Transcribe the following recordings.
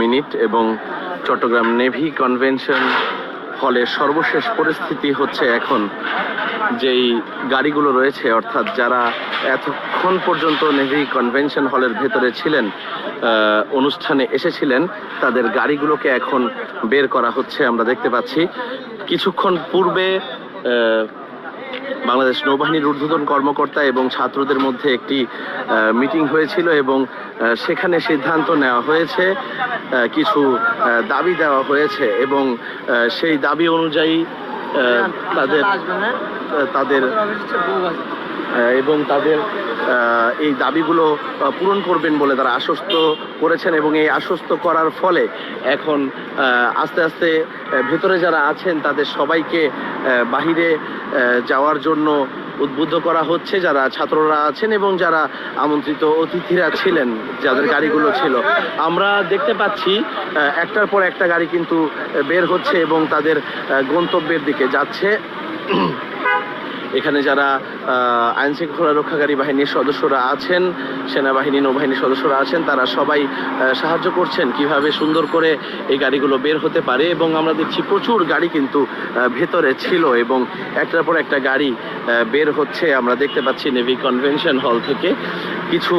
Minute এবং Chittagong navy convention হলের সর্বশেষ পরিস্থিতি হচ্ছে এখন যেই গাড়িগুলো রয়েছে, অর্থাৎ যারা এতক্ষণ পর্যন্ত নেভি কনভেনশন হলের ভেতরে ছিলেন অনুষ্ঠানে এসেছিলেন, তাদের গাড়িগুলোকে এখন বের করা হচ্ছে, আমরা দেখতে পাচ্ছি। কিছুক্ষণ পূর্বে বাংলাদেশ নৌবাহিনীর ঊর্ধ্বতন কর্মকর্তা এবং ছাত্রদের মধ্যে একটি মিটিং হয়েছিল এবং সেখানে সিদ্ধান্ত নেওয়া হয়েছে কিছু দাবি দেওয়া হয়েছে এবং সেই দাবি অনুযায়ী তাদের তাদের এবং তাদের এই দাবিগুলো পূরণ করবেন বলে তারা আশ্বস্ত করেছেন এবং এই আশ্বস্ত করার ফলে এখন আস্তে আস্তে ভেতরে যারা আছেন তাদের সবাইকে বাহিরে যাওয়ার জন্য উদ্বুদ্ধ করা হচ্ছে, যারা ছাত্ররা আছেন এবং যারা আমন্ত্রিত অতিথিরা ছিলেন, যাদের গাড়িগুলো ছিল। আমরা দেখতে পাচ্ছি একটার পর একটা গাড়ি কিন্তু বের হচ্ছে এবং তাদের গন্তব্যের দিকে যাচ্ছে। এখানে যারা আইন শৃঙ্খলা রক্ষাকারী বাহিনীর সদস্যরা আছেন, সেনাবাহিনী নৌবাহিনীর সদস্যরা আছেন, তারা সবাই সাহায্য করছেন কীভাবে সুন্দর করে এই গাড়িগুলো বের হতে পারে এবং আমরা দেখছি প্রচুর গাড়ি কিন্তু ভেতরে ছিল এবং একটার পর একটা গাড়ি বের হচ্ছে। আমরা দেখতে পাচ্ছি নেভি কনভেনশন হল থেকে কিছু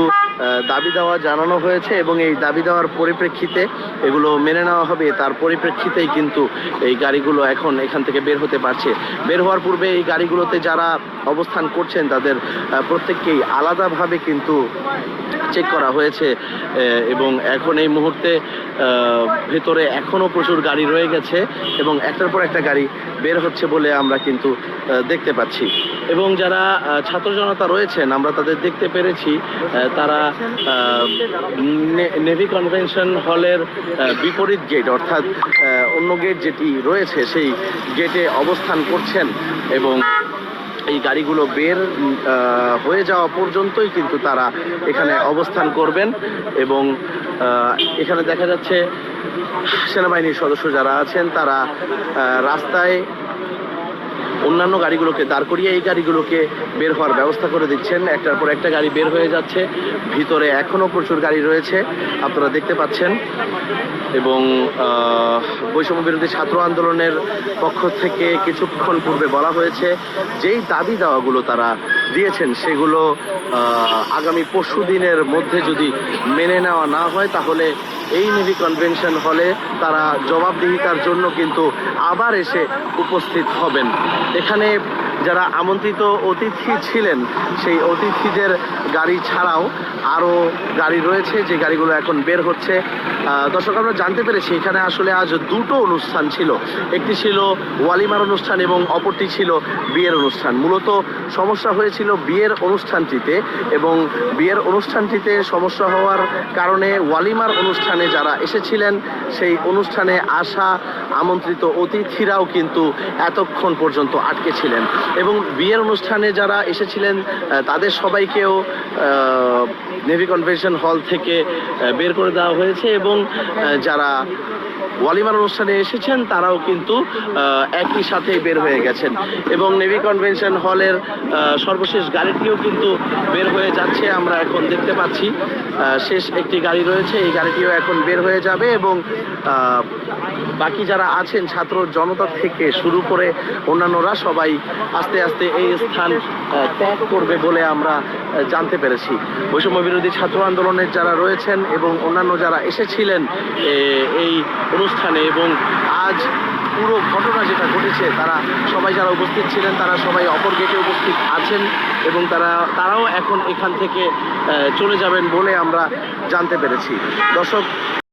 দাবি দেওয়া জানানো হয়েছে এবং এই দাবি দেওয়ার পরিপ্রেক্ষিতে এগুলো মেনে নেওয়া হবে। তার পরিপ্রেক্ষিতেই কিন্তু এই গাড়িগুলো এখন এখান থেকে বের হতে পারছে। বের হওয়ার পূর্বে এই গাড়িগুলোতে যারা অবস্থান করছেন, তাদের প্রত্যেককেই আলাদাভাবে কিন্তু চেক করা হয়েছে এবং এখন এই মুহূর্তে ভেতরে এখনও প্রচুর গাড়ি রয়ে গেছে এবং একটার পর একটা গাড়ি বের হচ্ছে বলে আমরা কিন্তু দেখতে পাচ্ছি। এবং যারা ছাত্র জনতা রয়েছেন, আমরা তাদের দেখতে পেরেছি তারা নেভি কনভেনশন হলের বিপরীত গেট অর্থাৎ অন্য গেট যেটি রয়েছে, সেই গেটে অবস্থান করছেন এবং এই গাড়িগুলো বের হয়ে যাওয়া পর্যন্তই কিন্তু তারা এখানে অবস্থান করবেন এবং এখানে দেখা যাচ্ছে সেনাবাহিনীর সদস্য যারা আছেন, তারা রাস্তায় অন্যান্য গাড়িগুলোকে দাঁড় করিয়ে এই গাড়িগুলোকে বের হওয়ার ব্যবস্থা করে দিচ্ছেন। একটার পর একটা গাড়ি বের হয়ে যাচ্ছে। ভিতরে এখনও প্রচুর গাড়ি রয়েছে। আপনারা দেখতে পাচ্ছেন। এবং বৈষম্য বিরোধী ছাত্র আন্দোলনের পক্ষ থেকে কিছুক্ষণ পূর্বে বলা হয়েছে, যেই দাবি দেওয়াগুলো তারা দিয়েছেন সেগুলো আগামী পরশু দিনের মধ্যে যদি মেনে নেওয়া না হয়, তাহলে এই নেভি কনভেনশন হলে তারা জবাবদিহিতার জন্য কিন্তু আবার এসে উপস্থিত হবেন। এখানে যারা আমন্ত্রিত অতিথি ছিলেন, সেই অতিথিদের গাড়ি ছাড়াও আরও গাড়ি রয়েছে, যে গাড়িগুলো এখন বের হচ্ছে। দর্শক, আমরা জানতে পেরেছি, এখানে আসলে আজ দুটো অনুষ্ঠান ছিল। একটি ছিল ওয়ালিমার অনুষ্ঠান এবং অপরটি ছিল বিয়ের অনুষ্ঠান। মূলত সমস্যা হয়েছিল বিয়ের অনুষ্ঠানটিতে এবং বিয়ের অনুষ্ঠানটিতে সমস্যা হওয়ার কারণে ওয়ালিমার অনুষ্ঠানে যারা এসেছিলেন, সেই অনুষ্ঠানে আসা আমন্ত্রিত অতিথিরাও কিন্তু এতক্ষণ পর্যন্ত আটকে ছিলেন। এবং বিয়ের অনুষ্ঠানে যারা এসেছিলেন তাদের সবাইকেও নেভি কনভেনশন হল থেকে বের করে দেওয়া হয়েছে এবং যারা ওয়ালিমার অনুষ্ঠানে এসেছেন, তারাও কিন্তু একই সাথে বের হয়ে গেছেন। এবং নেভি কনভেনশন হলের সর্বশেষ গাড়িটিও কিন্তু বের হয়ে যাচ্ছে, আমরা এখন দেখতে পাচ্ছি। শেষ একটি গাড়ি রয়েছে, এই গাড়িটিও এখন বের হয়ে যাবে এবং বাকি যারা আছেন ছাত্র জনতা থেকে শুরু করে অন্যান্যরা সবাই আস্তে আস্তে এই স্থান ত্যাগ করবে বলে আমরা জানতে পেরেছি। বৈষম্য বিরোধী ছাত্র আন্দোলনের যারা রয়েছেন এবং অন্যান্য যারা এসেছিলেন এই অনুষ্ঠানে এবং আজ পুরো ঘটনা যেটা ঘটেছে, তারা সবাই যারা উপস্থিত ছিলেন, তারা সবাই অপর গেটে উপস্থিত আছেন এবং তারা, তারাও এখন এখান থেকে চলে যাবেন বলে আমরা জানতে পেরেছি। দর্শক